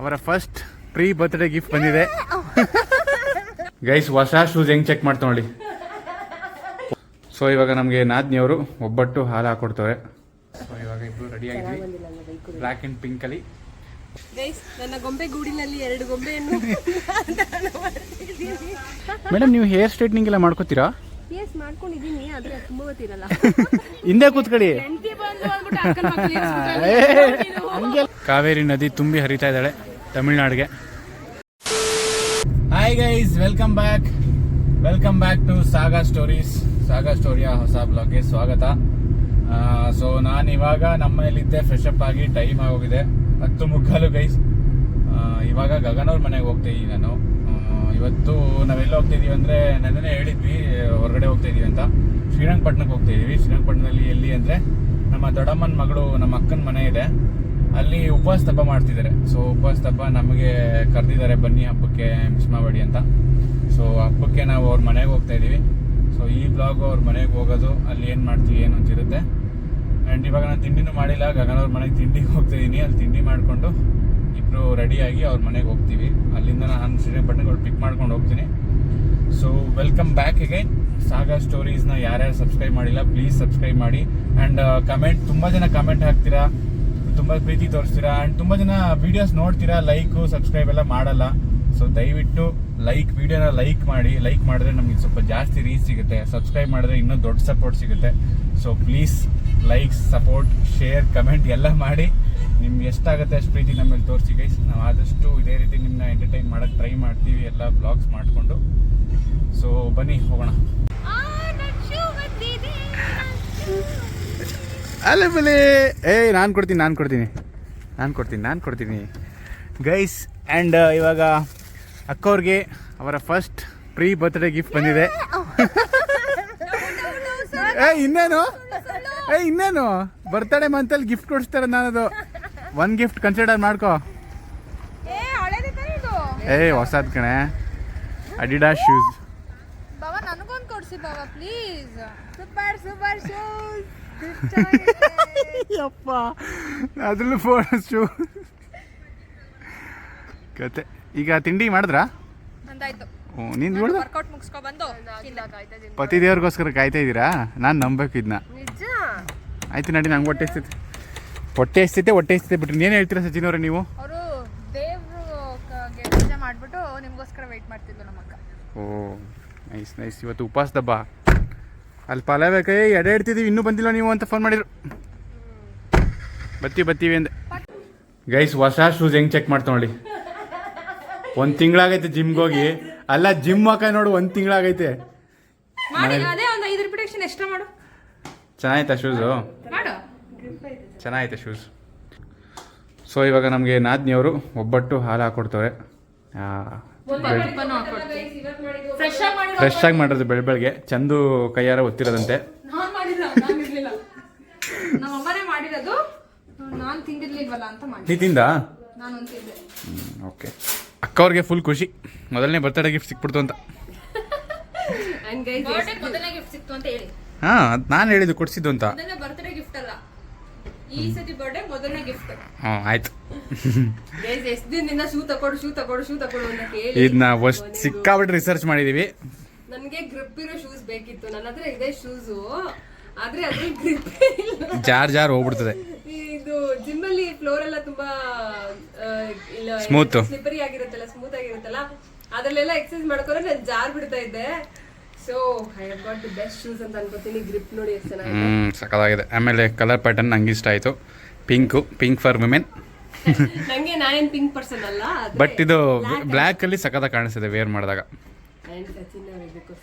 ಅವರ first pre birthday gift ಬಂದಿದೆ. Guys ಹೊಸ ಶೂಸ್ ಹೆಂಗ್ ಚೆಕ್ ಮಾಡ್ತಾ ನೋಡಿ. ಸೊ ಇವಾಗ ನಮಗೆ ನಾದ್ನಿಯವರು ಒಬ್ಬಟ್ಟು ಹಾಲು ಹಾಕೊಡ್ತವೆ ಸೊ ಇವಾಗ ಇಬ್ರು ರೆಡಿ ಆಗಿದ್ವಿ. ಬ್ಲ್ಯಾಕ್ ಅಂಡ್ ಪಿಂಕ್ ಅಲ್ಲಿ. ಗೈಸ್ ನನ್ನ ಗೊಂಬೆ ಗೂಡಿನಲ್ಲಿ ಎರಡು ಗೊಂಬೆಯನ್ನು ಮೇಡಮ್ ನೀವು ಹೇರ್ ಸ್ಟ್ರೈಟ್ನಿಂಗ್ ಎಲ್ಲ ಮಾಡ್ಕೋತೀರಾ? ಎಸ್ ಮಾಡ್ಕೊಂಡಿದ್ದೀನಿ ಆದ್ರೆ ತುಂಬಾ ಗೊತ್ತಿರಲ್ಲ ಹಿಂದೆ ಕೂತ್ಕೊಳ್ಳಿ. ಕಾವೇರಿ ನದಿ ತುಂಬಿ ಹರಿತಾ ಇದ್ದಾಳೆ ತಮಿಳ್ನಾಡಿಗೆ. Hi guys welcome back welcome back to saga stories saga ಸ್ಟೋರಿಯ ಹೊಸ ಬ್ಲಾಗ್ಗೆ ಸ್ವಾಗತ. ಸೊ ನಾನು ಇವಾಗ ನಮ್ಮನೇಲಿದ್ದೆ ಫ್ರೆಶ್ ಅಪ್ ಆಗಿ ಟೈಮ್ ಆಗೋಗಿದೆ. ಹತ್ತು ಮುಕ್ಕಾಲು ಗೈಸ್ ಇವಾಗ ಗಗನವ್ರ ಅವ್ರ ಮನೆಗೆ ಹೋಗ್ತೀನಿ ನಾನು. ಇವತ್ತು ನಾವೆಲ್ಲ ಹೋಗ್ತಾ ಇದೀವಿ ಅಂದ್ರೆ ನನ್ನೇ ಹೇಳಿದ್ವಿ ಹೊರಗಡೆ ಹೋಗ್ತಾ ಇದೀವಿ ಅಂತ. ಶ್ರೀರಂಗಪಟ್ಟಣಕ್ಕೆ ಹೋಗ್ತಾ ಇದೀವಿ. ಶ್ರೀರಂಗಪಟ್ಟಣದಲ್ಲಿ ಎಲ್ಲಿ ಅಂದ್ರೆ ನಮ್ಮ ದೊಡ್ಡಮ್ಮನ ಮಗಳು, ನಮ್ಮ ಅಕ್ಕನ ಮನೆ ಇದೆ. ಅಲ್ಲಿ ಉಪವಾಸ ತಪ್ಪ ಮಾಡ್ತಿದ್ದಾರೆ. ಸೊ ಉಪವಾಸ ತಪ್ಪ ನಮಗೆ ಕರೆದಿದ್ದಾರೆ, ಬನ್ನಿ ಹಬ್ಬಕ್ಕೆ ಮಿಸ್ ಮಾಡಬೇಡಿ ಅಂತ. ಸೊ ಹಬ್ಬಕ್ಕೆ ನಾವು ಅವ್ರ ಮನೆಗೆ ಹೋಗ್ತಾ ಇದೀವಿ. ಸೊ ಈ ಬ್ಲಾಗ್ ಅವ್ರ ಮನೆಗೆ ಹೋಗೋದು, ಅಲ್ಲಿ ಏನು ಮಾಡ್ತೀವಿ, ಏನು ಅಂತಿರುತ್ತೆ. ಆ್ಯಂಡ್ ಇವಾಗ ನಾನು ತಿಂಡಿನೂ ಮಾಡಿಲ್ಲ. ಗಗನವ್ರ ಮನೆಗೆ ತಿಂಡಿಗೆ ಹೋಗ್ತಾ ಇದೀನಿ. ಅಲ್ಲಿ ತಿಂಡಿ ಮಾಡಿಕೊಂಡು ಇಬ್ರು ರೆಡಿಯಾಗಿ ಅವ್ರ ಮನೆಗೆ ಹೋಗ್ತೀವಿ. ಅಲ್ಲಿಂದ ನಾನು ಶ್ರೀರಂಗಪಟ್ಟಣಗಳು ಪಿಕ್ ಮಾಡ್ಕೊಂಡು ಹೋಗ್ತೀನಿ. So welcome back again stories ಸ್ಟೋರೀಸ್ನ ಯಾರ್ಯಾರು ಸಬ್ಸ್ಕ್ರೈಬ್ ಮಾಡಿಲ್ಲ ಪ್ಲೀಸ್ ಸಬ್ಸ್ಕ್ರೈಬ್ ಮಾಡಿ. ಆ್ಯಂಡ್ ಕಮೆಂಟ್ ತುಂಬ ಜನ ಕಮೆಂಟ್ ಹಾಕ್ತೀರಾ, ತುಂಬ ಪ್ರೀತಿ ತೋರಿಸ್ತೀರಾ ಆ್ಯಂಡ್ ತುಂಬ ಜನ ವಿಡಿಯೋಸ್ ನೋಡ್ತೀರಾ ಲೈಕು ಸಬ್ಸ್ಕ್ರೈಬ್ ಎಲ್ಲ ಮಾಡಲ್ಲ. ಸೊ ದಯವಿಟ್ಟು ಲೈಕ್ ವಿಡಿಯೋನ ಲೈಕ್ ಮಾಡಿ. ಲೈಕ್ ಮಾಡಿದ್ರೆ ನಮಗೆ ಸ್ವಲ್ಪ ಜಾಸ್ತಿ ರೀಚ್ ಸಿಗುತ್ತೆ. ಸಬ್ಸ್ಕ್ರೈಬ್ ಮಾಡಿದ್ರೆ ಇನ್ನೂ ದೊಡ್ಡ ಸಪೋರ್ಟ್ ಸಿಗುತ್ತೆ. So please likes support share comment ಎಲ್ಲ ಮಾಡಿ. ನಿಮ್ಗೆ ಎಷ್ಟಾಗುತ್ತೆ ಅಷ್ಟು ಪ್ರೀತಿ ನಮ್ಮಲ್ಲಿ ತೋರಿಸಿ ಗೈಸ್ ನಾವು ಆದಷ್ಟು ಇದೇ ರೀತಿ ನಿಮ್ಮನ್ನ ಎಂಟರ್ಟೈನ್ ಮಾಡೋಕ್ಕೆ ಟ್ರೈ ಮಾಡ್ತೀವಿ ಎಲ್ಲ ಬ್ಲಾಗ್ಸ್ ಮಾಡಿಕೊಂಡು. ಸೊ ಬನ್ನಿ ಹೋಗೋಣ. ಅಲ್ಲ ಬಲೆ ಏಯ್ ನಾನು ಕೊಡ್ತೀನಿ ನಾನು ಕೊಡ್ತೀನಿ. ನಾನು ಕೊಡ್ತೀನಿ ನಾನು ಕೊಡ್ತೀನಿ. ಗೈಸ್ ಆ್ಯಂಡ್ ಇವಾಗ ಅಕ್ಕವ್ರಿಗೆ ಅವರ ಫಸ್ಟ್ ಪ್ರೀ ಬರ್ತ್ಡೇ ಗಿಫ್ಟ್ ಬಂದಿದೆ. ಏ ಇನ್ನೇನು? ಏ ಇನ್ನೇನು? ಬರ್ತಡೇ ಮಂತಲ್ಲಿ ಗಿಫ್ಟ್ ಕೊಡಿಸ್ತಾರೆ ನಾನದು. ಒನ್ ಗಿಫ್ಟ್ ಕನ್ಸಿಡರ್ ಮಾಡ್ಕೋ. ಏ ಹೊಸದ್ ಕಣೆ. ಅಡಿಡಾಸ್ ಶೂಸ್ ಬಾವ ನನಗೊಂದು ಕೊಡ್ಸಿ ಬಾವ ಪ್ಲೀಸ್ ಸೂಪರ್ ಸೂಪರ್ ಶೂಸ್ ಯಪ್ಪ. ಅದ್ರಲ್ಲೂ ಫೋನ್ ಶೂ ಕತೆ. ಈಗ ತಿಂಡಿ ಮಾಡಿದ್ರಾ? ಹ್ಞೂ ನೀನು ನೋಡಿದ? ಪತಿ ದೇವ್ರಿಗೋಸ್ಕರ ಕಾಯ್ತಾ ಇದ್ದೀರಾ? ನಾನು ನಂಬಬೇಕು ಇದನ್ನ ನಿಜ? ಆಯ್ತು ನಡಿ ನಂಗೆ ಹೊಟ್ಟೆ ಹೊಟ್ಟೆ ಎಸ್ತೈತೆ ಹೊಟ್ಟೆ ಹಸ್ತೈತೆ ಬಿಟ್ಟು ಏನು ಹೇಳ್ತೀರಾ ಸಚಿನ್ ಅವರೇ ನೀವು? ಅವರು ದೇವ್ರು ಗೆ ಪೂಜೆ ಮಾಡ್ಬಿಟ್ಟು ನಿಮ್ಗೋಸ್ಕರ ವೆಯ್ಟ್ ಮಾಡ್ತಿದ್ಲು ನಮ್ಮ ಅಕ್ಕ ಓ ನೈಸ್ ನೈಸ್ ಇವತ್ತು ಉಪವಾಸ ದಬ್ಬ. ಅಲ್ಲಿ ಪಲಾವ್ ಕೈ ಎಡೆ ಇಡ್ತಿದ್ದೀವಿ ಇನ್ನೂ ಬಂದಿಲ್ಲ ನೀವು ಅಂತ ಫೋನ್ ಮಾಡಿದ್ರು. ಬತ್ತೀವಿ ಬತ್ತೀವಿ ಅಂದೆ. ಗೈಸ್ ಹೊಸ ಶೂಸ್ ಹೆಂಗೆ ಚೆಕ್ ಮಾಡ್ತಾ ನೋಡಿ. ಒಂದು ತಿಂಗಳಾಗೈತೆ ಜಿಮ್ಗೆ ಹೋಗಿ. ಅಲ್ಲ ಜಿಮ್ ಹಾಕ ನೋಡು ಒಂದು ತಿಂಗಳಾಗೈತೆ. ಮಾಡಿ ಅದೇ ಒಂದು ಐದು ರಿಪಿಟೇಷನ್ ಎಕ್ಸ್ಟ್ರಾ ಮಾಡು. ಶೂಸು ಮಾಡು. ಚೆನ್ನಾಗೈತೆ ಶೂಸ್ ಸೊ ಇವಾಗ ನಮಗೆ ನಾದ್ನಿಯವರು ಒಬ್ಬಟ್ಟು ಹಾಲು ಹಾಕೊಡ್ತವ್ರೆ. ಫ್ರೆಶ್ ಆಗಿ ಮಾಡಿ ಫ್ರೆಶ್ ಆಗಿ ಮಾಡಿರೋದು ಬೆಳ ಬೆಳಗ್ಗೆ ಚಂದು ಕೈಯಾರ ಒತ್ತಿರೋದಂತೆ. ನಾನ್ ಮಾಡಿಲ್ಲ ನಾನ್ ಇರ್ಲಿಲ್ಲ. ನಮ್ಮ ಅಮ್ಮನೇ ಮಾಡಿರೋದು. ನಾನ್ ತಿಂದಿರ್ಲಿಲ್ವಲ್ಲ ಅಂತ ಮಾಡಿ ನೀ ತಿಂದಾ? ನಾನು ಒಂದು ತಿಂದೆ. ಓಕೆ ಅಕ್ಕವ್ರಿಗೆ ಫುಲ್ ಖುಷಿ. ಮೊದಲನೇ ಬರ್ತಡೇ ಗಿಫ್ಟ್ ಸಿಕ್ಬಿಡ್ತು ಅಂತ. ಅಂಡ್ ಗೈಸ್ ಮೊದಲನೇ ಗಿಫ್ಟ್ ಸಿಕ್ತು ಅಂತ ಹೇಳಿ. ಹಾಂ ನಾನು ಹೇಳಿದ್ದು ಕೊಡಿಸಿದ್ದು ಅಂತ. ಈ ಸತಿ ಬರ್ಡೇ ಮೊದಲನೇ ಗಿಫ್ಟ್ ಆಯ್ತು. ಗೈಸ್ ಎಷ್ಟು ದಿನದಿಂದ ಶೂ ಶೂ ಶೂ ತಕೊಡು ಅಂತ ಕೇಳಿ. ಇದನ್ನ ವಸ್ಟ್ ಸಿಕ್ಕಾಬಿಟ್ಟು ರಿಸರ್ಚ್ ಮಾಡಿದೀವಿ. ನನಗೆ ಗ್ರಿಪ್ ಇರೋ ಶೂಸ್ ಬೇಕಿತ್ತು. ನನ್ನ ಹತ್ರ ಇದೆ ಶೂಸು ಆದ್ರೆ ಅದ್ರ ಗ್ರಿಪ್ ಜಾರ್ ಜಾರ್ ಹೋಗ್ಬಿಡ್ತದೆ. ಇದು ಜಿಮ್ ಅಲ್ಲಿ ಫ್ಲೋರ್ ಎಲ್ಲ ತುಂಬಾ ಸ್ಮೂತ್. ಸ್ಲಿಪರಿ ಆಗಿರುತ್ತಲ್ಲ ಸ್ಮೂತ್ ಆಗಿರುತ್ತಲ್ಲ ಅದ್ರಲ್ಲೆಲ್ಲ ಎಕ್ಸರ್ಸೈಸ್ ಮಾಡ್ಕೊಂಡ್ರೆ ನಾನು ಜಾರ್ ಬಿಡ್ತಾ ಇದ್ದೆ. So I have got the best shoes ಅಂತ ಅನ್ಕೋತೀನಿ. ಗ್ರಿಪ್ ನೋಡಿ ಎಷ್ಟು ಚೆನ್ನಾಗಿದೆ. ಹ್ಞೂ ಸಕ್ಕದಾಗಿದೆ ಆಮೇಲೆ ಕಲರ್ ಪ್ಯಾಟರ್ನ್ ನಂಗೆ ಇಷ್ಟ ಆಯಿತು. ಪಿಂಕು ಪಿಂಕ್ ಫಾರ್ ವುಮೆನ್ ನಂಗೆ ನಾನೇನು ಪಿಂಕ್ ಪರ್ಸನ್ ಅಲ್ಲ ಆದ್ರೆ ಬಟ್ ಇದು ಬ್ಲ್ಯಾಕಲ್ಲಿ ಸಕ್ಕದಾಗ ಕಾಣಿಸ್ತದೆ ವೇರ್ ಮಾಡಿದಾಗ. and ಸಚಿನ್ ಅವರು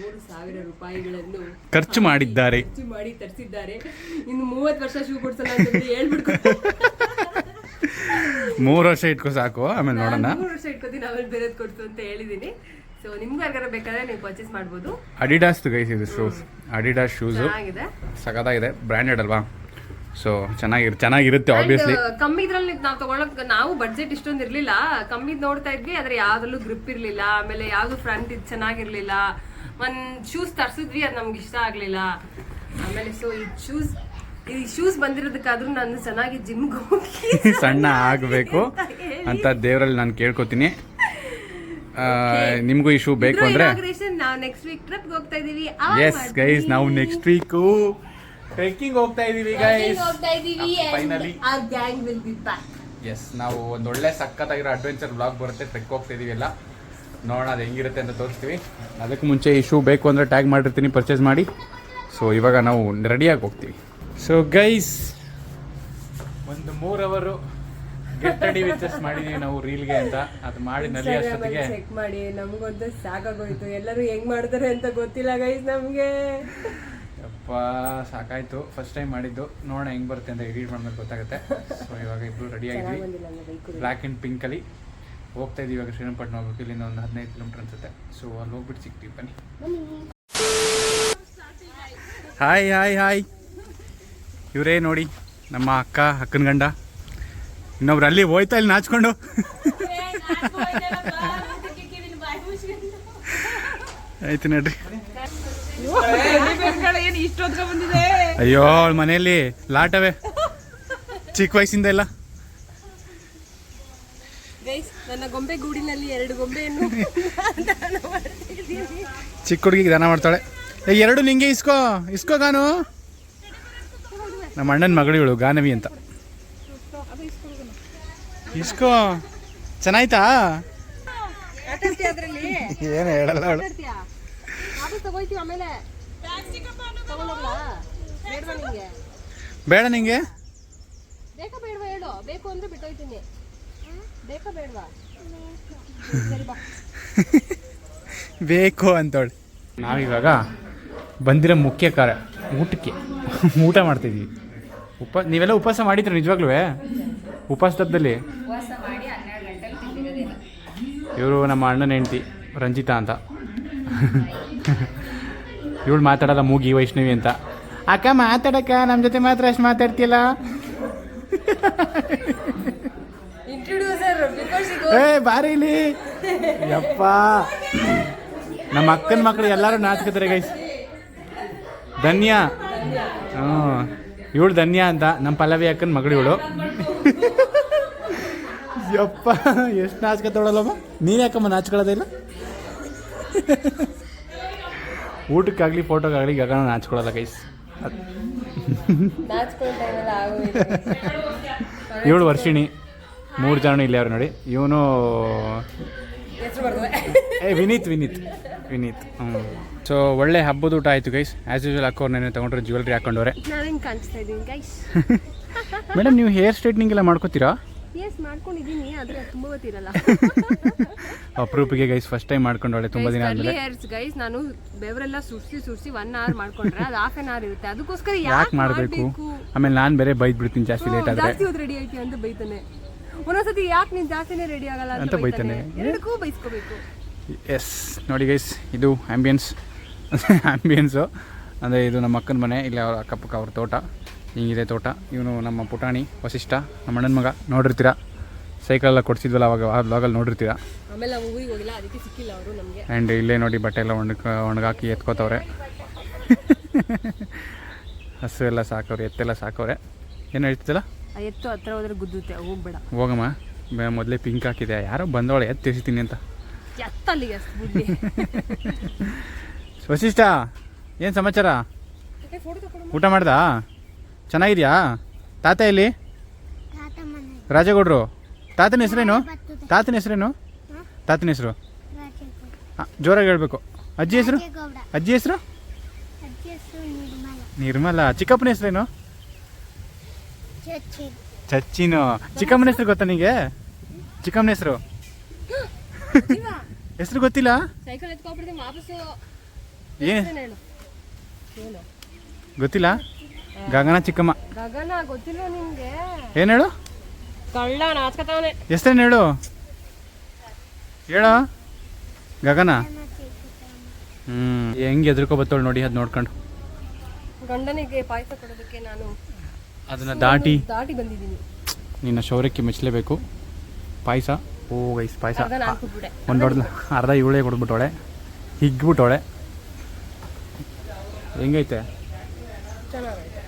ಮೂರು ಸಾವಿರ ರೂಪಾಯಿಗಳನ್ನು ಖರ್ಚು ಮಾಡಿದ್ದಾರೆ. ಖರ್ಚು ಮಾಡಿ ತರಿಸಿದ್ದಾರೆ. ಇನ್ನು ಮೂವತ್ತು ವರ್ಷ ಶೂ ಕೊಡ್ಸಲ್ಲ ಅಂತ ಹೇಳ್ಬಿಡ್ಕೊಂಡು. ಮೂರು ವರ್ಷ ಇಟ್ಕೋ ಸಾಕು ಆಮೇಲೆ ನೋಡೋಣ. ಮೂರು ವರ್ಷ ಇಟ್ಕೋತೀನಿ ಆಮೇಲೆ ಬೇರೆದ್ ಕೊಡ್ತು ಅಂತ ಹೇಳಿದೀನಿ. ಸೊ ನಿಮ್ಗೂ ಯಾರಿಗಾರ ಬೇಕಾದ್ರೆ ನೀವು ಪರ್ಚೇಸ್ ಮಾಡ್ಬೋದು. ಅಡಿಡಾಸ್ ಗೈಸ್ ಇದು ಶೂಸ್ ಅಡಿಡಾಸ್ ಶೂಸ್ ಚೆನ್ನಾಗಿದೆ. ಸಖತ್ತಾಗಿದೆ. ಬ್ರ್ಯಾಂಡೆಡ್ ಅಲ್ವಾ? ಸೊ ಚೆನ್ನಾಗಿರ್ ಚೆನ್ನಾಗಿರುತ್ತೆ ಆಬ್ವಿಯಸ್ಲಿ And, ಕಮ್ಮಿ ಇದ್ರಲ್ಲಿ ನಾವು ತಗೊಳಕ್ ನಾವು ಬಡ್ಜೆಟ್ ಇಷ್ಟೊಂದು ಇರಲಿಲ್ಲ. ಕಮ್ಮಿ ನೋಡ್ತಾ ಇದ್ವಿ ಆದ್ರೆ ಯಾವ್ದ್ರಲ್ಲೂ ಗ್ರಿಪ್ ಇರ್ಲಿಲ್ಲ. ಆಮೇಲೆ ಯಾವ್ದು ಫ್ರಂಟ್ ಇದು ಚೆನ್ನಾಗಿರ್ಲಿಲ್ಲ. ಒಂದ್ ಶೂಸ್ ತರ್ಸಿದ್ವಿ ಅದು ನಮ್ಗೆ ಇಷ್ಟ ಆಗ್ಲಿಲ್ಲ. ಆಮೇಲೆ ಸೊ ಈ ಶೂಸ್ ಈ ಶೂಸ್ ಬಂದಿರೋದಕ್ಕಾದ್ರೂ ನಾನು ಚೆನ್ನಾಗಿ ಜಿಮ್ಗೆ ಹೋಗಿ ಸಣ್ಣ ಆಗಬೇಕು ಅಂತ ದೇವರಲ್ಲಿ ನಾನು ಕೇಳ್ಕೊತೀನಿ. ನಿಮಗೂ ಈ ಶೂ ಬೇಕು ಅಂದ್ರೆ ನಾವು ನೆಕ್ಸ್ಟ್ ವೀಕ್ ಟ್ರಿಪ್ ಹೋಗ್ತಾ ಇದೀವಿ. ಎಸ್ ಗೈಸ್ ನಾವು ನೆಕ್ಸ್ಟ್ ವೀಕ್ ಟ್ರೆಕ್ಕಿಂಗ್ ಹೋಗ್ತಾ ಇದೀವಿ guys finally gang will be back yes ನಾವು ಒಂದು ಒಳ್ಳೆ ಸಕ್ಕತ್ತಾಗಿರೋ ಅಡ್ವೆಂಚರ್ ಬ್ಲಾಗ್ ಬರುತ್ತೆ ಟ್ರೆಕ್ ಹೋಗ್ತಾ ಇದೀವಿ ಎಲ್ಲ. ನೋಡೋಣ ಅದು ಹೆಂಗಿರುತ್ತೆ ಅಂತ ತೋರಿಸ್ತೀವಿ. ಅದಕ್ಕೆ ಮುಂಚೆ ಈ ಶೂ ಬೇಕು ಅಂದರೆ ಟ್ಯಾಗ್ ಮಾಡಿರ್ತೀನಿ ಪರ್ಚೇಸ್ ಮಾಡಿ. ಸೊ ಇವಾಗ ನಾವು ರೆಡಿಯಾಗಿ ಹೋಗ್ತೀವಿ. ಸೊ ಗೈಸ್ ಒಂದು ಮೂರು ಅವರು ಗೆಟ್ ರೆಡಿ ವಿಚಸ್ ಮಾಡಿದೀವಿ ನಾವು ರೀಲ್ಗೆ ಅಂತ. ಅದು ಮಾಡಿ ನಲಿ ಅಷ್ಟೊತ್ತಿಗೆ. ಚೆಕ್ ಮಾಡಿ ನಮಗೊಂದು ಸಾಕಾಗೋಯ್ತು. ಎಲ್ಲರೂ ಹೆಂಗ್ ಮಾಡ್ತಾರೆ ಅಂತ ಗೊತ್ತಿಲ್ಲ ಗೈಸ್ ನಮಗೆ. ಯಪ್ಪ ಸಾಕಾಯ್ತು. ಫಸ್ಟ್ ಟೈಮ್ ಮಾಡಿದ್ದು. ನೋಡೋಣ ಹೆಂಗ್ ಬರುತ್ತೆ ಅಂತ ಎಡಿಟ್ ಮಾಡ್ಮೇಲೆ ಗೊತ್ತಾಗುತ್ತೆ. ಸೊ ಇವಾಗ ಇಬ್ರು ready ಆಗಿದ್ವಿ. Black and pink black and ಪಿಂಕಲ್ಲಿ ಹೋಗ್ತಾ ಇದೀವಿ ಇವಾಗ ಶ್ರೀರಂಗಪಟ್ಟಣ ಹೋಗ್ಬೇಕು ಇಲ್ಲಿಂದ ಒಂದು ಹದಿನೈದು ಕಿಲೋಮೀಟರ್ ಅನ್ಸುತ್ತೆ. ಸೊ ಅಲ್ಲಿ ಹೋಗ್ಬಿಟ್ಟು ಸಿಗ್ತೀವಿ. ಬನ್ನಿ. ಹಾಯ್ ಹಾಯ್ ಹಾಯ್ ಇವರೇ ನೋಡಿ ನಮ್ಮ ಅಕ್ಕ ಅಕ್ಕನ ಗಂಡ. ಇನ್ನೊಬ್ರು ಅಲ್ಲಿ ಹೋಯ್ತಾ ಇಲ್ಲಿ ನಾಚ್ಕೊಂಡು. ಆಯ್ತು ನೋಡ್ರಿ. ಅಯ್ಯೋ ಅವಳ ಮನೆಯಲ್ಲಿ ಲಾಟವೇ. ಚಿಕ್ಕ ವಯಸ್ಸಿಂದ ಎಲ್ಲ ಗೈಸ್ ನನ್ನ ಗೊಂಬೆ ಗೂಡಿನಲ್ಲಿ ಎರಡು ಗೊಂಬೆಯನ್ನು ದಾನ ಮಾಡ್ತಿದ್ದೀನಿ. ಚಿಕ್ಕ ಹುಡುಗಿಗೆ ದಾನ ಮಾಡ್ತಾಳೆ. ಎರಡು ನಿಂಗೆ ಇಸ್ಕೋ ಇಸ್ಕೋ ಗಾನು. ನಮ್ಮ ಅಣ್ಣನ ಮಗಳು ಇವಳು ಗಾನವಿ ಅಂತ. ಇಸ್ಕೋ. ಚೆನ್ನಾಯ್ತಾ? ಏನು ಹೇಳಲ್ಲ ಅವಳು. ಬೇಡ ನಿಂಗೆ? ಬೇಕಾ ಬೇಡವಾ ಹೇಳು? ಬೇಕು ಅಂದ್ರೆ ಬಿಟ್ಟೋಯ್ತೀನಿ. ಬೇಕಾ ಬೇಡವಾ? ಬೇಕು ಅಂತವಳು. ನಾವಿವಾಗ ಬಂದಿರೋ ಮುಖ್ಯ ಕಾರ್ಯ ಊಟಕ್ಕೆ ಊಟ ಮಾಡ್ತಿದ್ವಿ. ಉಪ ನೀವೆಲ್ಲ ಉಪವಾಸ ಮಾಡಿದ್ರು ನಿಜವಾಗ್ಲೂ ಉಪವಾಸದಲ್ಲಿ ಇವರು ನಮ್ಮ ಅಣ್ಣನ ಹೆಂಡತಿ, ರಂಜಿತಾ ಅಂತ. ಇವಳು ಮಾತಾಡಲ್ಲ ಮೂಗಿ ವೈಷ್ಣವಿ ಅಂತ. ಅಕ್ಕ ಮಾತಾಡಕ್ಕ ನಮ್ಮ ಜೊತೆ ಮಾತ್ರ ಅಷ್ಟು ಮಾತಾಡ್ತಿಲ್ಲ ಏ, ಬಾರಿ ಇಲ್ಲಿ. ಯಪ್ಪ. ನಮ್ಮ ಅಕ್ಕನ ಮಕ್ಕಳು ಎಲ್ಲರೂ ನಾಚ್ಕೋತಾರೆ ಗೈಸ್ ಧನ್ಯ. ಹ್ಞೂ ಇವಳು ಧನ್ಯ ಅಂತ, ನಮ್ಮ ಪಲ್ಲವಿ ಅಕ್ಕನ ಮಗಳು ಇವಳು. ಯಪ್ಪ ಎಷ್ಟು ನಾಚ್ಕೊತಾಳಲ್ಲಮ್ಮ ನೀನು ಯಾಕಮ್ಮ ನಾಚ್ಕೊಳ್ಳೋದಿಲ್ಲ ಊಟಕ್ಕಾಗಲಿ ಫೋಟೋಗಾಗಲಿ ಗಗನ ನಾಚ್ಕೊಳ್ಳಲ್ಲ ಗೈಸ್ ಏಳು ಇವಳು ವರ್ಷಿಣಿ. ಮೂರು ಜನ ಇಲ್ಲಿ ಅವ್ರು ನೋಡಿ. ಇವನು ಏ ವಿನೀತ್ ವಿನೀತ್. ವಿನೀತ್. ಹ್ಞೂ ಸೊ ಒಳ್ಳೆ ಹಬ್ಬದ ಊಟ ಆಯಿತು ಗೈಸ್ ಆ್ಯಸ್ ಯೂಶಲ್ ಹಾಕೋರು ನೆನೆ ತೊಗೊಂಡ್ರೆ ಜ್ಯುವೆಲ್ರಿ ಹಾಕೊಂಡವ್ರೆ. ನಾನು ಹೆಂಗೆ ಕಾಣಿಸ್ತಾ ಗೈಸ್ ಮೇಡಮ್ ನೀವು ಹೇರ್ ಸ್ಟ್ರೈಟ್ನಿಂಗ್ ಎಲ್ಲ ಮಾಡ್ಕೋತೀರಾ? ಎಸ್ ಮಾಡ್ಕೊಂಡಿದ್ದೀನಿ ಆದರೆ ತುಂಬ ಗೊತ್ತಿರಲ್ಲ ಅಪರೂಪಿಗೆ ಗೈಸ್ ಫಸ್ಟ್ ಟೈಮ್ ಮಾಡ್ಕೊಂಡವಳೆ ತುಂಬ ದಿನ ಆದಮೇಲೆ. ಹೇರ್ಸ್ ಗೈಸ್ ನಾನು ಬೆವರೆಲ್ಲ ಸುರ್ಸಿ ಸುರ್ಸಿ ಒನ್ ಅವರ್ ಮಾಡ್ಕೊಂಡ್ರೆ ಅದು ಹಾಫ್ ಆನ್ ಅವರ್ ಇರುತ್ತೆ. ಅದಕ್ಕೋಸ್ಕರ ಯಾಕೆ ಮಾಡಬೇಕು? ಆಮೇಲೆ ನಾನು ಬೇರೆ ಬೈದ್ ಬಿಡ್ತೀನಿ ಜಾಸ್ತಿ ಲೇಟ್ ಆದರೆ. ಜಾಸ್ತಿ ಹೊತ್ತು ರೆಡಿ ಆಯ್ತು ಅಂತ ಬೈತಾನೆ. ಒಂದೊಂದ್ಸತಿ ಯಾಕೆ ನೀನು ಜಾಸ್ತಿನೇ ರೆಡಿ ಆಗಲ್ಲ ಅಂತ. ಬೈತಾನೆ. ಎರಡಕ್ಕೂ ಬೈಸ್ಕೋಬೇಕು. ಎಸ್ ನೋಡಿ ಗೈಸ್ ಇದು ಆ್ಯಂಬಿಯನ್ಸ್ ಆ್ಯಂಬಿಯನ್ಸು ಅಂದರೆ ಇದು ನಮ್ಮ ಅಕ್ಕನ ಮನೆ ಇಲ್ಲಿ ಅವ್ರ ಅಕ್ಕಪಕ್ಕ ಅವ್ರ ತೋಟ. ಹಿಂಗಿದೆ ತೋಟ. ಇವನು ನಮ್ಮ ಪುಟಾಣಿ ವಸಿಷ್ಠ ನಮ್ಮ ಅಣ್ಣನ ಮಗ. ನೋಡಿರ್ತೀರಾ? ಸೈಕಲೆಲ್ಲ ಕೊಡ್ಸಿದ್ವಲ್ಲ ಅವಾಗ ಆ ಬ್ಲಾಗಲ್ಲಿ ನೋಡಿರ್ತೀರ? ಆಮೇಲೆ ಊರಿಗೆ ಹೋಗಿಲ್ಲ ಅದಕ್ಕೆ ಸಿಕ್ಕಿಲ್ಲ ಅವರು ನಮಗೆ. ಆ್ಯಂಡ್ ಇಲ್ಲೇ ನೋಡಿ ಬಟ್ಟೆ ಎಲ್ಲ ಒಣಗ ಒಣಗಾಕಿ ಎತ್ಕೋತವ್ರೆ. ಹಸು ಎಲ್ಲ ಸಾಕವ್ರೆ ಎತ್ತೆಲ್ಲ ಸಾಕವ್ರೆ. ಏನು ಹೇಳ್ತಿದ್ದಲ್ಲ? ಎತ್ತು ಹತ್ರ ಹೋದ್ರೆ ಗುದ್ದುತ್ತೆ ಹೋಗ್ಬೇಡ. ಹೋಗಮ್ಮ. ಬೆ- ಮೊದಲೇ ಪಿಂಕ್ ಹಾಕಿದೆ. ಯಾರೋ ಬಂದವಳೆ ಎತ್ತು ತಿರ್ಸಿತೀನಿ ಅಂತ. ವಸಿಷ್ಠ ಏನು ಸಮಾಚಾರ? ಊಟ ಮಾಡ್ದಾ? ಚೆನ್ನಾಗಿದ್ಯಾ? ತಾತ ಇಲ್ಲಿ ರಾಜಗೌಡ್ರು. ತಾತನ ಹೆಸರೇನು? ತಾತನ ಹೆಸರೇನು? ತಾತನ ಹೆಸರು? ಜೋರಾಗಿ ಹೇಳಬೇಕು. ಅಜ್ಜಿ ಹೆಸರು? ಅಜ್ಜಿ ಹೆಸರು? ನಿರ್ಮಲ. ಚಿಕ್ಕಪ್ಪನ ಹೆಸರೇನು? ಚಚ್ಚಿನು. ಚಿಕ್ಕಮ್ಮನ ಹೆಸರು ಗೊತ್ತಾ ನಿಂಗೆ? ಚಿಕ್ಕಮ್ಮನ ಹೆಸರು? ಹೆಸರು ಗೊತ್ತಿಲ್ಲ? ಏನು? ಗೊತ್ತಿಲ್ಲ? ಗಗನ ಚಿಕ್ಕಮ್ಮ. ಗಗನ ಗೊತ್ತಿಲ್ಲ ನಿಮ್ಗೆ? ಏನು ಹೇಳು? ಕಳ್ಳ ನಾಚ್ಕತಾವನೆ. ಹೆಸರೇನು ಹೇಳು? ಹೇಳು? ಗಗನ? ಹ್ಞೂ ಹೆಂಗೆ ಎದ್ರಕೋ ಬತ್ತವಳು ನೋಡಿ ಅದು ನೋಡ್ಕೊಂಡು. ಗಂಡನಿಗೆ ಪಾಯಸ ಕೊಡೋದಕ್ಕೆ ನಾನು ಅದನ್ನ ದಾಟಿ ದಾಟಿ ಬಂದಿದ್ದೀನಿ. ನಿನ್ನ ಶೌರ್ಯಕ್ಕೆ ಮೆಚ್ಚಲೇಬೇಕು ಪಾಯಸ. ಓ ಗೈಸ್ ಪಾಯಸ. ಒಂದು ದೊಡ್ಡ ಅರ್ಧ ಇವಳೆ ಕೊಡ್ಬಿಟ್ಟವಳೆ ಹಿಗ್ಬಿಟ್ಟವಳೆ. ಹೆಂಗೈತೆ? ಚೆನ್ನಾಗೈತೆ.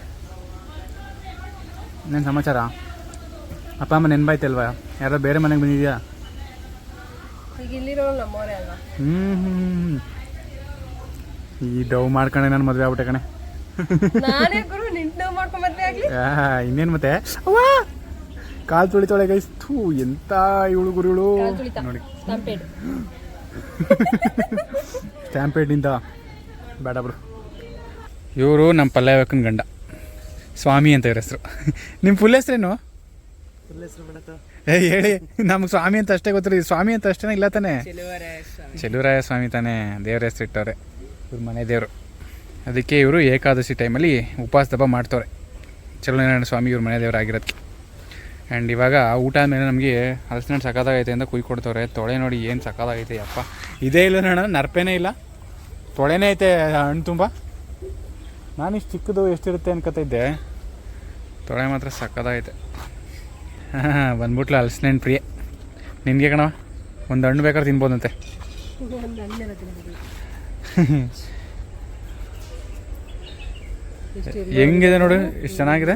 ಇನ್ನೇನು ಸಮಾಚಾರ? ಅಪ್ಪ ಅಮ್ಮ ನೆನಪಾಯ್ತಲ್ವಾ ಯಾರೋ ಬೇರೆ ಮನೆಗೆ ಬಂದಿದ್ಯಾ? ಹ್ಞೂ ಹ್ಞೂ ಈ ಡವ್ ಮಾಡ್ಕೊಂಡೆ ನಾನು ಮದುವೆ ಆಗ್ಬಿಟ್ಟೆ ಕಣೆ. ನಾನೇ ಗುರು ನಿಂತು ನೋವು ಮಾಡ್ಕೊಂಡ್ ಮದ್ವೆ ಆಗ್ಲಿ? ಇನ್ನೇನು ಮತ್ತೆ? ಕಾಲ್ ಕಾಲು ತುಳಿತಾಳೆ ಗೈಸ್ ಥೂ ಎಂತ ಇವಳು ಗುರುಗಳು. ನೋಡಿ. ಸ್ಟ್ಯಾಂಪೇಡ್ ಸ್ಟ್ಯಾಂಪೇಡಿಂದ ಬೇಡ ಬಿಡು ಇವರು ನಮ್ಮ ಪಲ್ಯಕ್ಕನ ಗಂಡ. ಸ್ವಾಮಿ ಅಂತ ಇವ್ರ ಹೆಸರು. ನಿಮ್ಮ ಫುಲ್ ಹೆಸ್ರೇನು? ಏ ಹೇಳಿ. ನಮ್ಗೆ ಸ್ವಾಮಿ ಅಂತ ಅಷ್ಟೇ ಗೊತ್ತಿರಿ ಸ್ವಾಮಿ ಅಂತ ಅಷ್ಟೇ ಇಲ್ಲ ತಾನೆ? ಚೆಲುವರಾಯ ಸ್ವಾಮಿ. ತಾನೇ. ದೇವ್ರ ಹೆಸರು ಇಟ್ಟವ್ರೆ. ಇವ್ರ ಮನೆ ದೇವರು. ಅದಕ್ಕೆ ಇವರು ಏಕಾದಶಿ ಟೈಮಲ್ಲಿ ಉಪವಾಸ ದಬ್ಬ ಮಾಡ್ತವ್ರೆ. ಚಲುವನಾರಾಯಣ ಸ್ವಾಮಿ ಇವ್ರ ಮನೆ ದೇವರಾಗಿರೋದು ಆ್ಯಂಡ್ ಇವಾಗ ಊಟ ಆದಮೇಲೆ ನಮಗೆ ಹಲಸಿನ ಸಖತ್ತಾಗೈತೆ ಅಂತ ಕುಯ್ ಕೊಡ್ತವ್ರೆ. ತೊಳೆ ನೋಡಿ ಏನು ಸಖತ್ತಾಗೈತೆ ಅಪ್ಪ ಇದೇ ಇಲ್ಲ ನೋಡೋಣ ನರ್ಪೇನೇ ಇಲ್ಲ. ತೊಳೆನೇ ಐತೆ ಹಣ್ಣು ತುಂಬ. ನಾನು ಇಷ್ಟು ಚಿಕ್ಕದು ಎಷ್ಟಿರುತ್ತೆ ಅನ್ಕೋತಿದ್ದೆ. ತೊಳೆ ಮಾತ್ರ ಸಕ್ಕದಾಗೈತೆ. ಹಾಂ ಬಂದ್ಬಿಟ್ಲು ಹಲಸಿನ ಪ್ರಿಯೆ. ನಿನಗೆ ಕಣವ ಒಂದು ಹಣ್ಣು ಬೇಕಾದ್ರೆ ತಿನ್ಬೋದಂತೆ. ಹೆಂಗಿದೆ ನೋಡು ಇಷ್ಟು ಚೆನ್ನಾಗಿದೆ?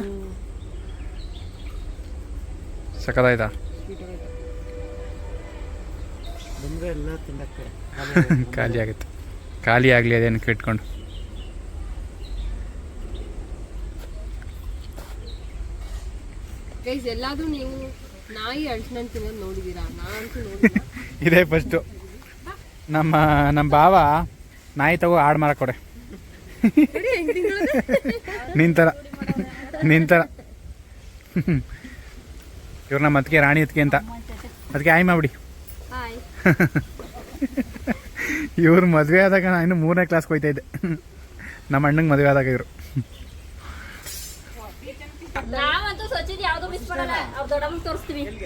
ಸಕ್ಕದಾಯ್ತಾ? ಖಾಲಿ ಆಗುತ್ತೆ. ಖಾಲಿ ಆಗಲಿ ಅದೇನು ಇಟ್ಕೊಂಡು. ಗೈಸ್ ಎಲ್ಲಾದ್ರೂ ನೀವು ನಾಯಿ ತಿನ್ನೋದು ನೋಡಿದೀರಾ? ನಾನಂತೂ ನೋಡಿಲ್ಲ. ಇದೇ ಫಸ್ಟು ನಮ್ಮ ನಮ್ಮ ಬಾವ ನಾಯಿ ತಗೋ ಹಾಡು ಮಾಡ ಕೊಡೆ ನೋಡಿ ಹೆಂಗ್ ತಿನ್ನೋದು? ನಿಂತರ ನಿಂತರ ಇವ್ರು ನಮ್ಮ ಅದಕ್ಕೆ ರಾಣಿ ಅದಕ್ಕೆ ಅಂತ. ಅದಕ್ಕೆ ಆಯ್ ಮಾಡ್ಬಿಡಿ. ಇವ್ರ ಮದ್ವೆ ಆದಾಗ ನಾನು ಇನ್ನು ಮೂರನೇ ಕ್ಲಾಸ್ ಹೋಯ್ತಾ ಇದ್ದೆ. ನಮ್ಮ ಅಣ್ಣಂಗೆ ಮದುವೆ ಆದಾಗ ಇವರು.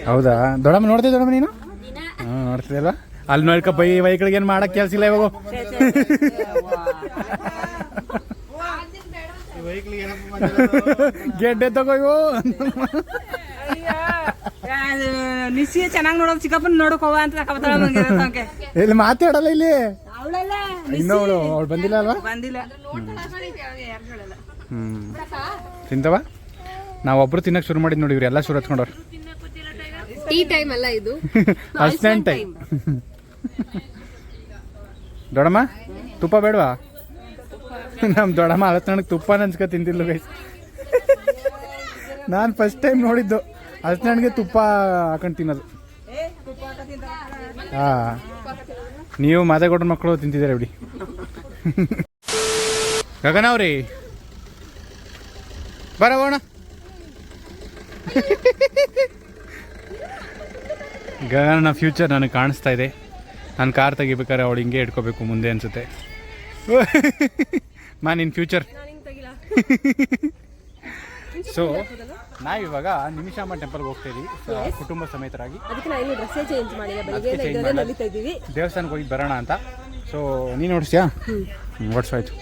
ಹೌದಾ? ದೊಡಮ್ಮ ನೋಡ್ತೀವಿ ದೊಡಮ್ಮ ನೀನು? ದಿನ. ಹಾಂ ನೋಡ್ತಿದ್ದಲ್ಲ ಅಲ್ಲಿ ನೋಡ್ಕ ಬೈ ವೈಕಳಿಗೆ ಏನು ಮಾಡಕ್ಕೆ ಕೆಲಸ ಇಲ್ಲ ಇವಾಗ. ಗೆಡ್ಡೆ ತಗೋ ಇವು. ಚೆನ್ನಾಗಿ ನೋಡೋ ಚಿಕ್ಕಪ್ಪನ ನೋಡಕ್ ಹೋಗ ಅಂತ ಇಲ್ಲಿ ಮಾತಾಡಲ್ಲ ಇಲ್ಲಿ? ಅವಳು ಬಂದಿಲ್ಲ ಅಲ್ವಾ? ಬಂದಿಲ್ಲ. ಹ್ಮ್. ತಿಂತವ ನಾವೊಬ್ರು ತಿನ್ನಕ್ ಶುರು ಮಾಡಿದ್ ನೋಡಿ ಇವ್ರು ಎಲ್ಲ ಶುರು ಹಚ್ಕೊಂಡವ್ರು ಟೀ ಟೈಮ್ ಅಲ್ಲ ಇದು? ಟೈಮ್. ದೊಡಮ್ಮ ತುಪ್ಪ ಬೇಡವಾ? ನಮ್ ದೊಡಮ್ಮ ಹಲಸಿನಣ್ಣಗೆ ತುಪ್ಪ ನಂಚ್ಕ ತಿಂದಿಲ್ಲ ಗೈಸ್ ನಾನು ಫಸ್ಟ್ ಟೈಮ್ ನೋಡಿದ್ದು. ಹಲಸಿನಣ್ಣಿಗೆ ತುಪ್ಪ ಹಾಕೊಂಡು ತಿನ್ನೋದು. ಹಾ. ನೀವು ಮಾದೇಗೌಡ ಮಕ್ಕಳು ತಿಂತಿದ್ದಾರೆ ಬಿಡಿ. ಗಗನ ಅವ್ರಿ. ಬರೋಣ ಗಗನ ಫ್ಯೂಚರ್ ನನಗೆ ಕಾಣಿಸ್ತಾ ಇದೆ. ನಾನು ಕಾರ್ ತೆಗಿಬೇಕಾದ್ರೆ ಅವಳು ಹಿಂಗೆ ಇಟ್ಕೋಬೇಕು ಮುಂದೆ ಅನ್ಸುತ್ತೆ. ಮಾ ಇನ್ ಫ್ಯೂಚರ್ ಸೊ ನಾವಿವಾಗ ನಿಮಿಷಾಂಬ ಟೆಂಪಲ್ಗೆ ಹೋಗ್ತಾ ಕುಟುಂಬ ಸಮೇತರಾಗಿ. ದೇವಸ್ಥಾನಕ್ಕೆ ಹೋಗಿ ಬರೋಣ ಅಂತ. ಸೊ ನೀನು ಓಡಿಸ್ಯಾ ಓಡಿಸಾಯ್ತು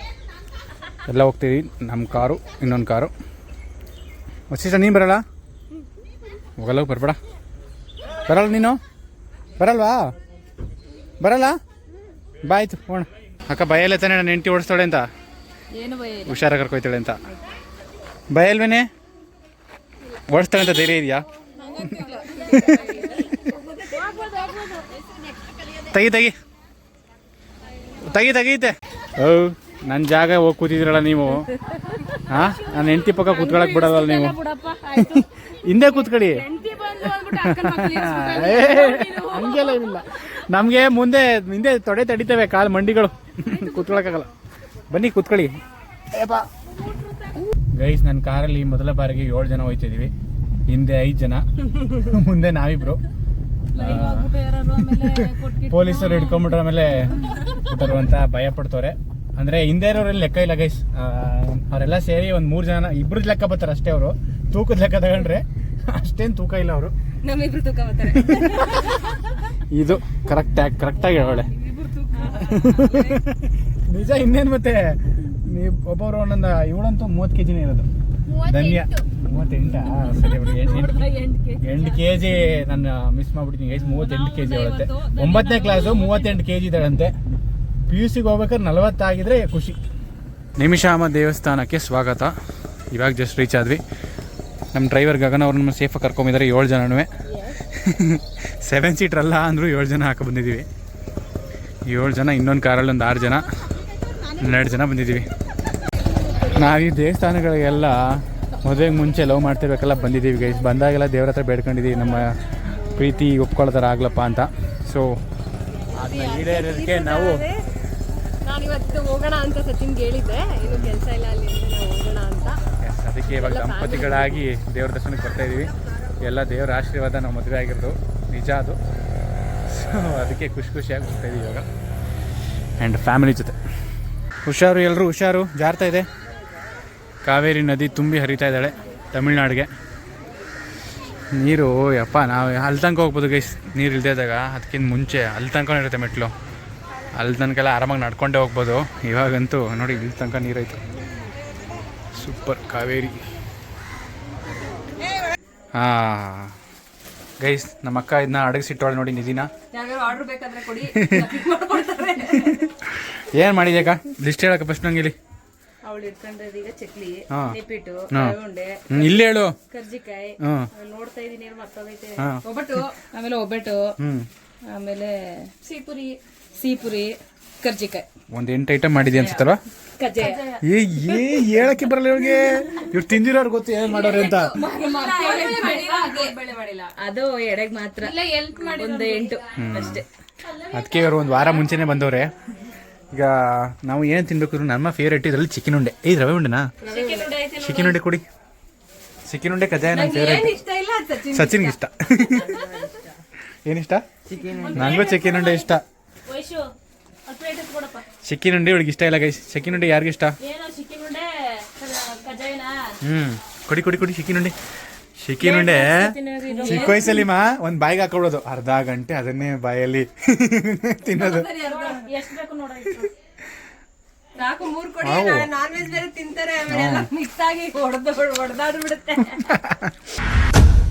ಎಲ್ಲ ಹೋಗ್ತೀವಿ ನಮ್ಮ ಕಾರು ಇನ್ನೊಂದು ಕಾರು. ವಸಿಷ್ಠ ನೀನು ಬರಲ್ಲ? ಹೋಗಲ್ಲ ಬರ್ಬೇಡ. ಬರಲ್ಲ ನೀನು? ಬರಲ್ವಾ? ಬರಲ್ಲ? ಬಾಯ್ತು ಹೋಣ ಅಕ್ಕ ಭಯಲ್ಲ ತಾನೆ ನಾನು ಹೆಂಡತಿ ಓಡಿಸ್ತಾಳೆ ಅಂತ. ಏನು ಭಯ ಹುಷಾರಾಗಿ ಕರ್ಕೊಯ್ತಾಳೆ ಅಂತ. ಬಯಲ್ವೇನೆ ಓಡಿಸ್ತಾಳೆ ಅಂತ ಧೈರ್ಯ ಇದೆಯಾ? ತೆಗಿ ತೆಗಿ. ತೆಗಿ ತೆಗೀತೆ ಓ ನನ್ನ ಜಾಗ ಹೋಗಿ ಕೂತಿದ್ರಲ್ಲ ನೀವು? ಹಾ ನನ್ನ ಹೆಂಡತಿ ಪಕ್ಕ ಕೂತ್ಕೊಳಕ್ ಬಿಡೋದಲ್ಲ ನೀವು? ಹಿಂದೆ ಕೂತ್ಕೊಳ್ಳಿ. ಹಂಗೆಲ್ಲ ಏನಿಲ್ಲ. ನಮಗೆ ಮುಂದೆ ಹಿಂದೆ ತೊಡೆ ತಡಿತವೆ ಕಾಲು ಮಂಡಿಗಳು. ಕೂತ್ಕೊಳಕಾಗಲ್ಲ ಬನ್ನಿ ಕೂತ್ಕೊಳ್ಳಿ. ಗೈಸ್ ನನ್ನ ಕಾರಲ್ಲಿ ಮೊದಲ ಬಾರಿಗೆ ಏಳು ಜನ ಹೋಯ್ತಿದೀವಿ. ಹಿಂದೆ ಐದು ಜನ. ಮುಂದೆ ನಾವಿಬ್ರು. ಪೊಲೀಸರು ಹಿಡ್ಕೊಂಡ್ಬಿಟ್ರ ಮೇಲೆ ಭಯ ಪಡ್ತವ್ರೆ. ಅಂದ್ರೆ ಹಿಂದೆ ಇರೋರೆಲ್ಲ ಲೆಕ್ಕ ಇಲ್ಲ ಗೈಸ್ ಅವರೆಲ್ಲ ಸೇರಿ ಒಂದು ಮೂರು ಜನ ಇಬ್ರು ಲೆಕ್ಕ ಬರ್ತಾರೆ ಅಷ್ಟೇ ಅವರು. ತೂಕದ ಲೆಕ್ಕ ತಗೊಂಡ್ರೆ ಅಷ್ಟೇನ್ ತೂಕ ಇಲ್ಲ ಅವರು. ನಮ್ಮಿಬ್ರು ತೂಕ ಬರ್ತಾರೆ. ಇದು ಕರೆಕ್ಟ್ ಕರೆಕ್ಟಾಗಿ ಹೇಳೋಳೆ. ನಿಜ ಇನ್ನೇನ್ ಮತ್ತೆ ನೀವು ಒಬ್ಬರು ಒಂದೊಂದು ಇವಳಂತೂ ಮೂವತ್ತು ಕೆ ಜಿನೇ ಇರೋದು ಧನ್ಯ. ಮೂವತ್ತೆಂಟ? ಸರಿ ಬಿಡಿ ಎಂಟು ಎಂಟು ಕೆ ಜಿ ನಾನು ಮಿಸ್ ಮಾಡ್ಬಿಡ್ತೀನಿ ಗೈಸ್ ಮೂವತ್ತೆಂಟು ಕೆ ಜಿ ಹೇಳುತ್ತೆ ಒಂಬತ್ತನೇ ಕ್ಲಾಸು ಮೂವತ್ತೆಂಟು ಕೆ ಜಿ ಇದ್ದಾಳಂತೆ. ಪಿ ಯು ಸಿಗೆ ಹೋಗ್ಬೇಕಾದ್ರೆ ನಲವತ್ತಾಗಿದ್ರೆ ಖುಷಿ. ನಿಮಿಷಾಮ ದೇವಸ್ಥಾನಕ್ಕೆ ಸ್ವಾಗತ. ಇವಾಗ ಜಸ್ಟ್ ರೀಚ್ ಆದ್ವಿ. ನಮ್ಮ ಡ್ರೈವರ್ ಗಗನ್ ಅವ್ರನ್ನ ಸೇಫಾಗಿ ಕರ್ಕೊಂಬಿದ್ದಾರೆ ಏಳು ಜನನೂ ಸೆವೆನ್ ಸೀಟ್ರ್ ಅಲ್ಲ ಅಂದರೂ ಏಳು ಜನ ಹಾಕಿ ಬಂದಿದ್ದೀವಿ ಏಳು ಜನ ಇನ್ನೊಂದು ಕಾರಲ್ಲಿ ಒಂದು ಆರು ಜನ ಹನ್ನೆರಡು ಜನ ಬಂದಿದ್ದೀವಿ ನಾವು ಈ ದೇವಸ್ಥಾನಗಳಿಗೆಲ್ಲ ಮದುವೆಗೆ ಮುಂಚೆ ಲವ್ ಮಾಡ್ತಿರ್ಬೇಕೆಲ್ಲ ಬಂದಿದ್ದೀವಿ ಗೈಸ್ ಬಂದಾಗೆಲ್ಲ ದೇವ್ರ ಹತ್ರ ಬೇಡ್ಕೊಂಡಿದ್ದೀವಿ ನಮ್ಮ ಪ್ರೀತಿ ಒಪ್ಕೊಳ್ಳೋ ಥರ ಆಗ್ಲಪ್ಪ ಅಂತ. ಸೊ ಅದನ್ನ ಈಡೇರೋದಕ್ಕೆ ನಾವು ನಾನು ಇವತ್ತು ಹೋಗೋಣ ಅಂತ ಸಚಿನ್ಗೆ ಹೇಳಿದ್ದೆ. ಏನು ಕೆಲಸ ಇಲ್ಲ ಅಲ್ಲಿ ನಾವು ಹೋಗೋಣ ಅಂತ. ಅದಕ್ಕೆ ಇವಾಗ ದಂಪತಿಗಳಾಗಿ ದೇವ್ರ ದರ್ಶನಕ್ಕೆ ಬರ್ತಾ ಇದೀವಿ. ಎಲ್ಲ ದೇವರ ಆಶೀರ್ವಾದ ನಾವು ಮದುವೆ ಆಗಿರೋದು. ನಿಜ ಅದು. ಸೊ ಅದಕ್ಕೆ ಖುಷಿ ಖುಷಿಯಾಗಿ ಬರ್ತಾ ಇದೀವಿ ಇವಾಗ. ಆ್ಯಂಡ್ ಫ್ಯಾಮಿಲಿ ಜೊತೆ. ಹುಷಾರು ಎಲ್ಲರೂ ಹುಷಾರು? ಜಾರ್ತಾ ಇದೆ? ಕಾವೇರಿ ನದಿ ತುಂಬಿ ಹರಿತಾ ಇದ್ದಾಳೆ ತಮಿಳ್ನಾಡಿಗೆ. ನೀರು ಯಪ್ಪ ನಾವು ಅಲ್ಲಿ ತನಕ ಹೋಗ್ಬೋದು ಗೈಸ್ ನೀರು ಇಲ್ಲದೇ ಇದ್ದಾಗ ಅದಕ್ಕಿಂತ ಮುಂಚೆ ಅಲ್ಲಿ ತನಕ ಇರುತ್ತೆ ಮೆಟ್ಲು. ಅಲ್ಲಿ ತನಕ ಆರಾಮಾಗಿ ನಡ್ಕೊಂಡೇ ಹೋಗ್ಬೋದು. ಇವಾಗಂತೂ ನೋಡಿ ಇಲ್ಲಿ ತನಕ ನೀರೈತು. ಸೂಪರ್ ಕಾವೇರಿ. ಹಾಂ. ಗೈಸ್ ನಮ್ಮ ಅಕ್ಕ ಇದನ್ನ ಅಡಗಿಸಿಟ್ಟವಳೆ ನೋಡಿ ನಿಧಿನ. ಏನು ಮಾಡಿದೆ ಅಕ್ಕ? ಲಿಸ್ಟ್ ಹೇಳಕ್ಕ ಫಸ್ಟ್ ನಂಗೆ ಇಲ್ಲಿ ಅವಳು ಇಟ್ಕೊಂಡದ್ದು ಈಗ ಚಕ್ಲಿ ಹಾಂ. ನಿಪ್ಪಿಟ್ಟು ಹಾ. ಉಂಡೆ ಇಲ್ಲಿ ಹೇಳು. ಕರ್ಜಿಕಾಯಿ. ನೋಡ್ತಾ ಇದೀನಿ ಒಬ್ಬಟ್ಟು ಆಮೇಲೆ ಒಬ್ಬಟ್ಟು ಆಮೇಲೆ ಸೀಪುರಿ ಸೀಪುರಿ ಕರ್ಜಿಕಾಯಿ. ಒಂದ್ ಎಂಟು ಐಟಮ್ ಮಾಡಿದೆ ಅನ್ಸುತ್ತಲ್ವಾ? ಕಜ್ಜಾಯ. ಏ ಏ ಹೇಳಕ್ಕೆ ಬರಲ್ಲ ಇವ್ರಿಗೆ ಇವ್ರು ತಿಂದಿರೋರು ಗೊತ್ತು ಏನು ಮಾಡೋರು ಅಂತ. ಅದು ಎಡೆಗ್ ಮಾತ್ರ. ಒಂದು ಎಂಟು ಅಷ್ಟೇ. ಅದಕ್ಕೆ ಇವರು ಒಂದು ವಾರ ಮುಂಚೆನೆ ಬಂದವ್ರೆ. ಈಗ ನಾವು ಏನು ತಿನ್ಬೇಕು ನಮ್ಮ ಫೇವ್ರೇಟ್ ಇದರಲ್ಲಿ ಚಿಕನ್ ಉಂಡೆ. ಏ ರವೆ ಉಂಡೆನಾ? ಚಿಕನ್ ಉಂಡೆ ಕೊಡಿ. ಚಿಕನ್ ಉಂಡೆ ಕಜಾಯ ನನ್ನ ಫೇವ್ರೇಟ್ ಇಷ್ಟ ಇಲ್ಲ ಸಚಿನ್ ಸಚಿನ್ಗೆ ಇಷ್ಟ. ಏನಿಷ್ಟ ನನಗೂ ಚಿಕನ್ ಉಂಡೆ ಇಷ್ಟ. ಕೊಡಪ್ಪ. ಉಂಡೆ ಇವಳಿಗೆ ಇಷ್ಟ ಇಲ್ಲ ಗೈಸ್ ಚಿಕನ್ ಉಂಡೆ ಯಾರಿಗಿಷ್ಟ ಇಷ್ಟ? ಏನೋ ಚಿಕ್ಕಿ ಉಂಡೆ ಕಜಾಯಿನ? ಹ್ಞೂ ಕೊಡಿ ಕೊಡಿ ಕೊಡಿ ಚಿಕನ್ ಉಂಡೆ ಚಿಕನ್ ಉಂಡೆ ಚಿಕ್ಕ ವಯಸ್ಸಲ್ಲಿ ಮಾ ಒಂದು ಬಾಯಿಗೆ ಹಾಕೊಡೋದು ಅರ್ಧ ಗಂಟೆ ಅದನ್ನೇ ಬಾಯಲ್ಲಿ ತಿನ್ನೋದು. ಎಷ್ಟು ಬೇಕು ನೋಡ ಸಾಕು ಮೂರ್ ಕೊಡಿ. ನಾನ್ ವೆಜ್ ಬೇರೆ ತಿಂತಾರೆ. ಆಮೇಲೆ ಮಿಕ್ಸ್ ಆಗಿ ಹೊಡೆದು ಹೊಡೆದಾಡ್ಬಿಡುತ್ತೆ